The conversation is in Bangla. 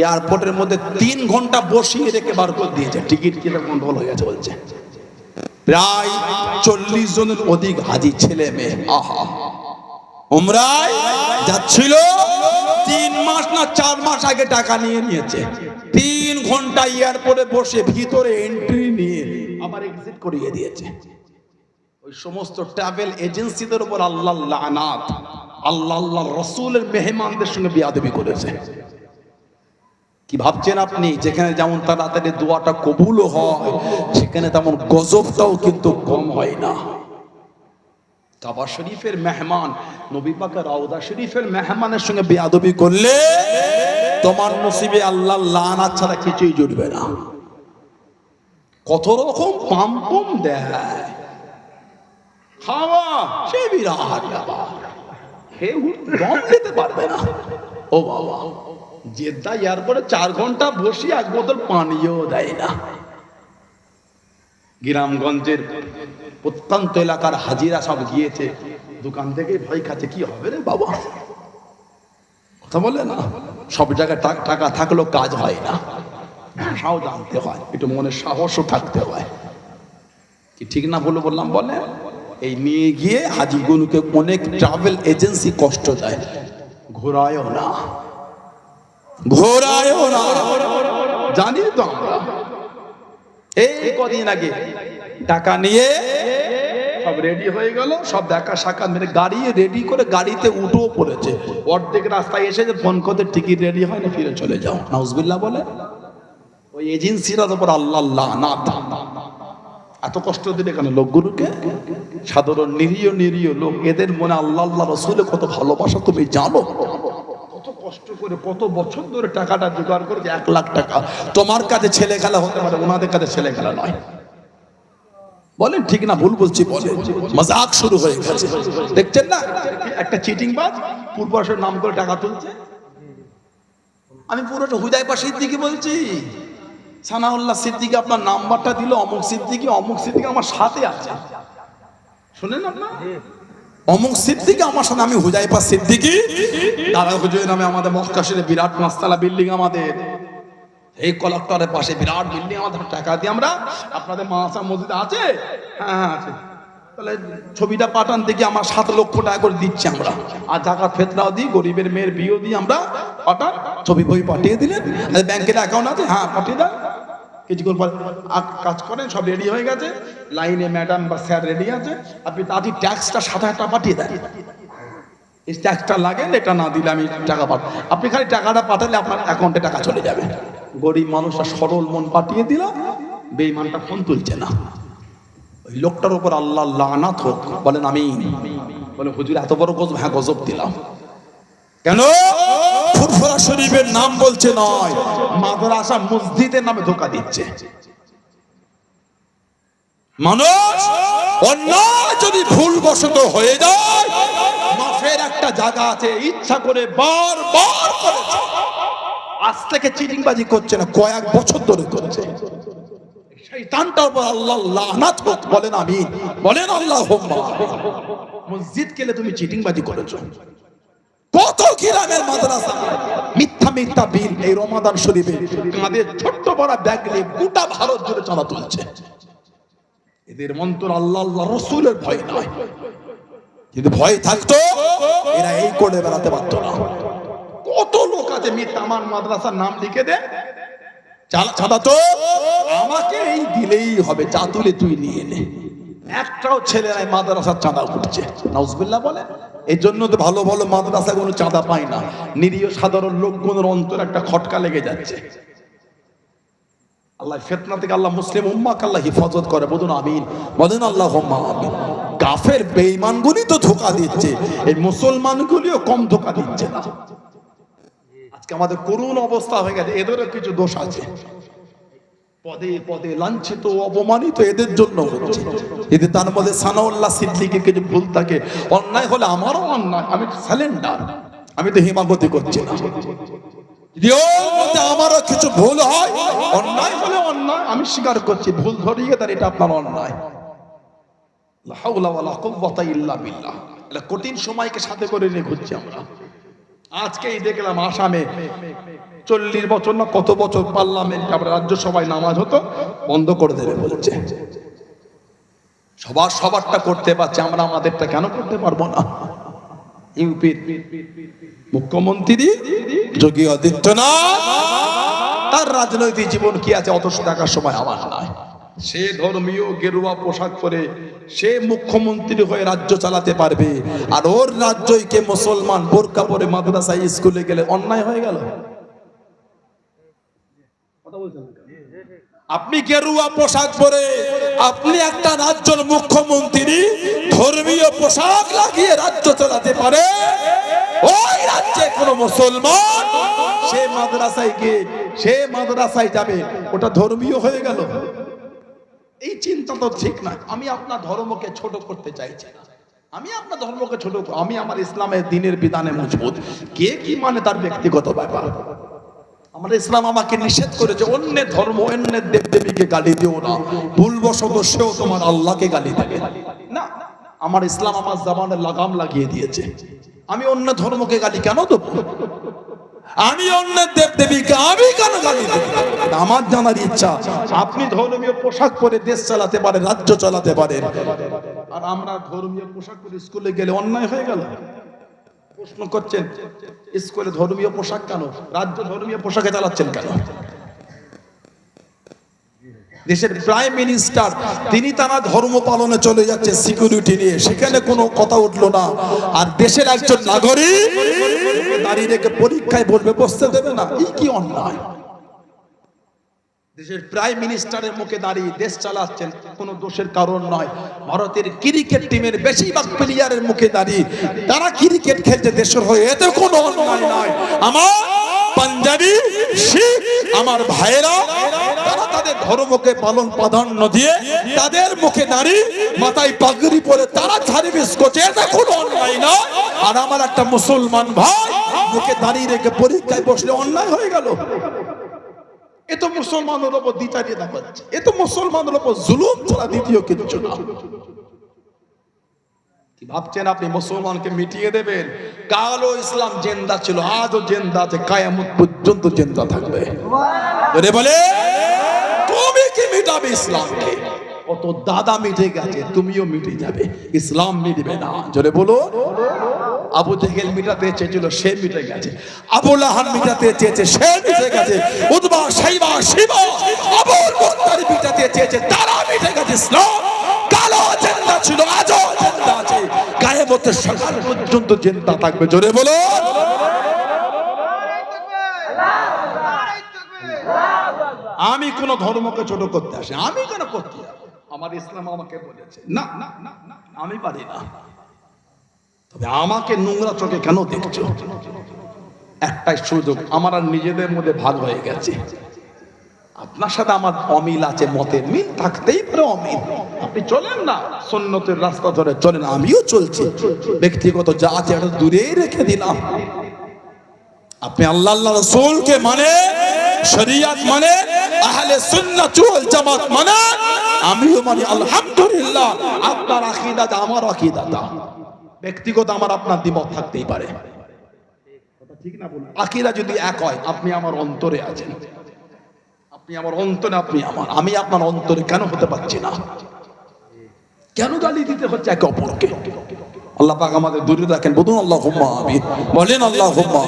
এয়ারপোর্টের মধ্যে তিন ঘণ্টা বসিয়ে রেখে বার করে দিয়েছে। টিকিট কিনে গন্ডগোল হয়ে গেছে বলছে। প্রায় চল্লিশ জনের অধিক হাজি ছেলে মেয়ে। আহা। উমরায় যাচ্ছিল, তিন মাস না চার মাস আগে টাকা নিয়ে নিয়েছে। তিন ঘণ্টা এয়ারপোর্টে বসে ভিতরে এন্ট্রি নিয়ে আবার এক্সিট করিয়ে দিয়েছে। ওই সমস্ত ট্রাভেল এজেন্সিদের উপর আল্লাহ আল্লাহ আল্লাহ রসুলের মেহমানদের সঙ্গে বিয়াদবি করেছে। কি ভাবছেন আপনি? যেখানে যেমন তাড়াতাড়ি দোয়াটা কবুলও হয়, সেখানে তেমন গজবটাও কিন্তু কম হয় না। কাবা শরীফের মেহমান, নবী পাকের রওদা শরীফের মেহমানের সঙ্গে বেয়াদবি করলে তোমার নসিবে আল্লাহ লানা ছাড়া কিছুই জুটবে না। কত রকম পাম্পম দেয়। খাওয়া সে বিরাট ব্যাপার। হে দম দিতে পারবে না। ও বাবা। জেদ্দা এয়ারপোর্টে চার ঘণ্টা বসি এক বোতল পানিও দেয় না। গ্রামগঞ্জের প্রত্যন্ত এলাকার হাজিরা সব গিয়েছে। দোকান থেকে ভয় খাচ্ছে, কি হবে রে বাবা? কথা বলে না? সব জায়গায় টাকা থাকলেও কাজ হয় না। ভাষাও জানতে হয়, একটু মনে সাহসও থাকতে হয়। কি ঠিক না বলে বললাম বলে? এই নিয়ে গিয়ে হাজিগুনুকে অনেক ট্রাভেল এজেন্সি কষ্ট দেয়, ঘোরায়ও না। ঘোরায়ও না জানি তো আমরা। এই কদিন আগে টাকা নিয়ে সব রেডি হয়ে গেল, সব দেখা সাক্ষাৎ মেরে গাড়ি রেডি করে গাড়িতে উঠেও পড়েছে। অর্ধেক রাস্তায় এসে যে ফোন করতে টিকিট রেডি হয় না ফিরে চলে যাও। নাউজবিল্লাহ বলে। ওই এজেন্সিরা তো আল্লাহ আল্লাহ না এত কষ্ট দিলে কেন লোকগুলোকে? সাধারণ নিরীহ নিরীহ লোক, এদের মনে আল্লাহ আল্লাহ রসুলে কত ভালোবাসা তুমি জানো? কষ্ট করে কত বছর ধরে টাকাটা জোগাড় করে এক লাখ টাকা। তোমার কাছে ছেলে খেলা হতে পারে, ওনাদের কাছে ছেলে খেলা নয়। বলেন, ঠিক না, ভুল বলছি বলেন মজাক শুরু হয়ে গেছে। দেখছেন না? একটা চিটিং বাজ পূর্বাসের নাম করে টাকা তুলছে। আমি পুরোটা হুদাইপা সিদ্দিকি বলছি। সানাউল্লাহ সিদ্দিকি আপনার নাম্বারটা দিল, অমুক সিদ্দিকি অমুক সিদ্দিকি আমার সাথে আছে। শুনেন আপনার? অমুক সিদ্দিকি আমার সাথে আমি হুজাইপা সিদ্দিকি। দাদা হুজুর নামে আমাদের মক্কাশের বিরাট মাস্তালা বিল্ডিং আমাদের। এই কলেক্টরের পাশে বিরাট বিল্ডিং, আমাদের টাকা দিয়ে আমরা আপনাদের মাসা মসজিদ আছে? হ্যাঁ হ্যাঁ আছে। তাহলে ছবিটা পাঠান দেখি, আমার সাত লক্ষ টাকা করে দিচ্ছি আমরা। আর জাকাত ফেতরাও দিই, গরিবের মেয়ের বিয়েও দিই, আমরা হঠাৎ ছবি বই পাঠিয়ে দিলেন। ব্যাংকের অ্যাকাউন্ট আছে? হ্যাঁ পাঠিয়ে দেন। কিছুক্ষণ পর কাজ করেন, সব রেডি হয়ে গেছে। লাইনে ম্যাডাম বা স্যার রেডি আছে। আপনি তাড়াতাড়ি ট্যাক্সটা সাত হাজার টাকা পাঠিয়ে দেন। এই ট্যাক্সটা লাগে এটা না দিলে আমি টাকা পাঠাবো। আপনি খালি টাকাটা পাঠালে আপনার অ্যাকাউন্টে টাকা চলে যাবে। গরিব মানুষটা সরল মন পাঠিয়ে দিল বেইমানটা ফোন তুলছে না। ওই লোকটার উপর আল্লাহ লানাত হোক, বলেন আমি বলে, হুজুর, এত বড় গজব হ্যাঁ গজব দিলাম। কেন? শরীফের নাম বলছে নয়। মাদ্রাসা মসজিদের নামে ধোকা দিচ্ছে। মানুষ অন্যায় যদি ভুল বশত হয়ে যায় মাফের একটা জায়গা আছে ইচ্ছা করে বার বার করেছে। আজ থেকে চিটিংবাজি করছে না কয়েক বছর ধরে করছে। শৈতানটার উপর আল্লাহ হোক বলেন আমি বলেন আল্লাহ মসজিদ গেলে তুমি চিটিংবাজি করেছ। কত গ্রামের মাদ্রাসা? মিথ্যা মিথ্যা বিল এই রমাদান শরীফে কাঁধে ছোট্ট বড় ব্যাগ নিয়ে গোটা ভারত জুড়ে চাঁদা তুলছে। এদের মন্তর আল্লাহ আল্লাহ রসুলের ভয় নয়। যদি ভয় থাকতো, এরা এই করে বেড়াতে পারতো না। কত লোক আছে মিথ্যা আমার মাদ্রাসার নাম লিখে দে। চাঁদা তো আমাকে এই দিলেই হবে চা তুলে তুই নিয়ে নে। একটাও ছেলে নাই মাদ্রাসার চাঁদা উঠছে। নাউজবিল্লাহ বলে। এই জন্য তো ভালো ভালো মাদ্রাসা কোনো চাঁদা পায় না। নিরীহ সাধারণ লোকগুলোর অন্তর একটা খটকা লেগে যাচ্ছে। আল্লাহ ফেতনা থেকে আল্লাহ মুসলিম উম্মাকে আল্লাহ হিফাজত করে। বলুন আমিন। বলেন আল্লাহ আমিন। কাফের বেঈমানগুলি তো ধোকা দিচ্ছে। এই মুসলমানগুলিও কম ধোকা দিচ্ছে না। আজকে আমাদের করুণ অবস্থা হয়ে গেছে। এদেরও কিছু দোষ আছে। পদে পদে লাঞ্ছিত, অপমানিত এদের জন্য হচ্ছে। এদের তার মধ্যে সানাউল্লাহ সিদ্দিকের কিছু ভুল থাকে, অন্যায় হলে আমারও অন্যায়, আমি স্যালেন্ডার আমি তো হিমাগতি করছি না। আমারও কিছু ভুল হয়, অন্যায় হলে অন্যায়, আমি স্বীকার করছি, ভুল ধরিয়ে তার এটা আপনার অন্যায়। কঠিন সময়কে সাথে করে নিয়ে ঘুরছি আমরা। আজকেই দেখলাম আসামে চল্লিশ বছর না কত বছর পার্লামেন্ট আবার রাজ্যসভায় নামাজ হতো, বন্ধ করে দেবে বলছে। সবার সবারটা করতে পারছে, আমরা আমাদেরটা কেন করতে পারব না? ইউপির মুখ্যমন্ত্রী যোগী আদিত্যনাথ, তার রাজনৈতিক জীবন কি আছে? অত টাকার সময় আমার নয় সে ধর্মীয় গেরুয়া পোশাক পরে সে মুখ্যমন্ত্রী হয়ে রাজ্য চালাতে পারবে, আর ওর রাজ্যই কে মুসলমান বোরকা পরে মাদ্রাসায় স্কুলে গেলে অন্যায় হয়ে গেল? আপনি গেরুয়া পোশাক পরে, আপনি একটা রাজ্যের মুখ্যমন্ত্রী, ধর্মীয় পোশাক লাগিয়ে রাজ্য চালাতে পারে? ওই রাজ্যে কোন মুসলমান? সে মাদ্রাসায় গিয়ে, সে মাদ্রাসায় যাবে, ওটা ধর্মীয় হয়ে গেল। এই চিন্তা তো ঠিক না। আমি আপনার ধর্মকে ছোট করতে চাইছি না। আমি আপনার ধর্মকে ছোট আমি আমার ইসলামের দিনের বিধানে মজবুত। কে কি মানে তার ব্যক্তিগত ব্যাপার? আমার ইসলাম আমাকে নিষেধ করেছে, অন্য ধর্ম অন্যের দেবদেবীকে গালি দিও না। ভুলবশত সেও তোমার আল্লাহকে গালি দেবে। না, আমার ইসলাম আমার জামানের লাগাম লাগিয়ে দিয়েছে। আমি অন্য ধর্মকে গালি কেন দেবো? আমি অন্য দেব দেবীকে আমি কেন গালি দেব? আমার জানার ইচ্ছা, আপনি ধর্মীয় পোশাক পরে দেশ চালাতে পারে রাজ্য চালাতে পারেন। আর আমরা ধর্মীয় পোশাক পরে স্কুলে গেলে অন্যায় হয়ে গেল। প্রশ্ন করছেন, স্কুলে ধর্মীয় পোশাক কেন? রাজ্য ধর্মীয় পোশাকে চালাচ্ছেন কেন? দেশের প্রাইম মিনিস্টার, তিনি তারা ধর্ম পালনে চলে যাচ্ছে সিকিউরিটি নিয়ে। সেখানে কোনো কথা উঠল না। আর দেশের একজন নাগরিক দাঁড়িয়ে রেখে পরীক্ষায় বলবে, বসতে দেবে না। এই কি অন্যায়? দেশের প্রাইম মিনিস্টারের মুখে দাঁড়িয়ে দেশ চালাচ্ছেন, কোনো দোষের কারণ নয়। ভারতের ক্রিকেট টিমের বেশিরভাগ প্লেয়ারের মুখে দাঁড়িয়ে তারা ক্রিকেট খেলছে দেশের হয়ে। এতে কোনো অন্যায় নয়। আমার পাঞ্জাবি, শিখ, আমার ভাইরা তারা তাদের ধর্মকে পালন প্রাধান্য দিয়ে তাদের মুখে দাঁড়িয়ে মাথায় পাগড়ি পরে তারা সার্ভিস করছে। এতে কোনো অন্যায় নয় আর আমার একটা মুসলমান ভাই মুখে দাঁড়িয়ে রেখে পরীক্ষায় বসলে অন্যায় হয়ে গেল। এ তো মুসলমানের উপর দ্বিচারিয়ে দেখাচ্ছে এ তো মুসলমানের উপর জুলুম ছাড়া দ্বিতীয় কিচ্ছু না। ভাবছেন আপনি? মুসলমানকে মিটিয়ে দেবেন? কালো ইসলাম জেন্দা ছিল, আজও জেন্দা আছে, কায়ামত পর্যন্ত জেন্দা থাকবে। বলে, তুমি কি মিটাবে ইসলামকে? কত দাদা মিটে গেছে, তুমিও মিটে যাবে, ইসলাম মিটবে না। জোরে বলো আবু জেহেল মিটাতে চেয়েছিল সে মিটে গেছে। আবু লাহান মিটাতে চেয়েছে সে মিটে গেছে। উদ্বা সাইবা শিবা আবুল মুক্তারি মিটাতে চেয়েছে তারা মিটে গেছে। ইসলাম কালো জেন্দা ছিল আজও জেন্দা আছে। গায়ে মধ্যে সকাল পর্যন্ত জেন্দা থাকবে। জোরে বলো। আমি কোন ধর্মকে ছোট করতে আসি আমি কেন করতে আমার ইসলাম আমাকে বলেছে। না না না, আমি পারি না। তবে আমাকে নোংরা চোখে কেন দেখছ? একটাই সুযোগ, আমার আর নিজেদের মধ্যে ভাগ হয়ে গেছে। আপনার সাথে আমার অমিল আছে, মতের মিল, থাকতেই পারে অমিল। আপনি চলেন না সন্ন্যতের রাস্তা ধরে চলেন, আমিও চলছি। ব্যক্তিগত যা আছে এটা দূরেই রেখে দিলাম। আপনি আল্লাহ আল্লাহ রসুলকে মানে শরিয়াত মানে আহলে সুন্নাত ওয়াল জামাত মানে আমিও মানে আলহামদুলিল্লাহ, আপনার আকীদা আমার আকীদা ব্যক্তিগত আমার আপনার দ্বিমত থাকতেই পারে। আকিরা ঠিক না বলুন আকিরা যদি এক হয় আপনি আমার অন্তরে আছেন। আপনি আমার অন্তরে আপনি আমার। আমি আপনার অন্তরে কেন হতে পারছি না? কেন গালি দিতে হচ্ছে একে অপরকে? আল্লাহ পাক আমাদের দূরে রাখেন। বলুন আল্লাহ হুম্মা আমিন। বলেন আল্লাহ হুম্মা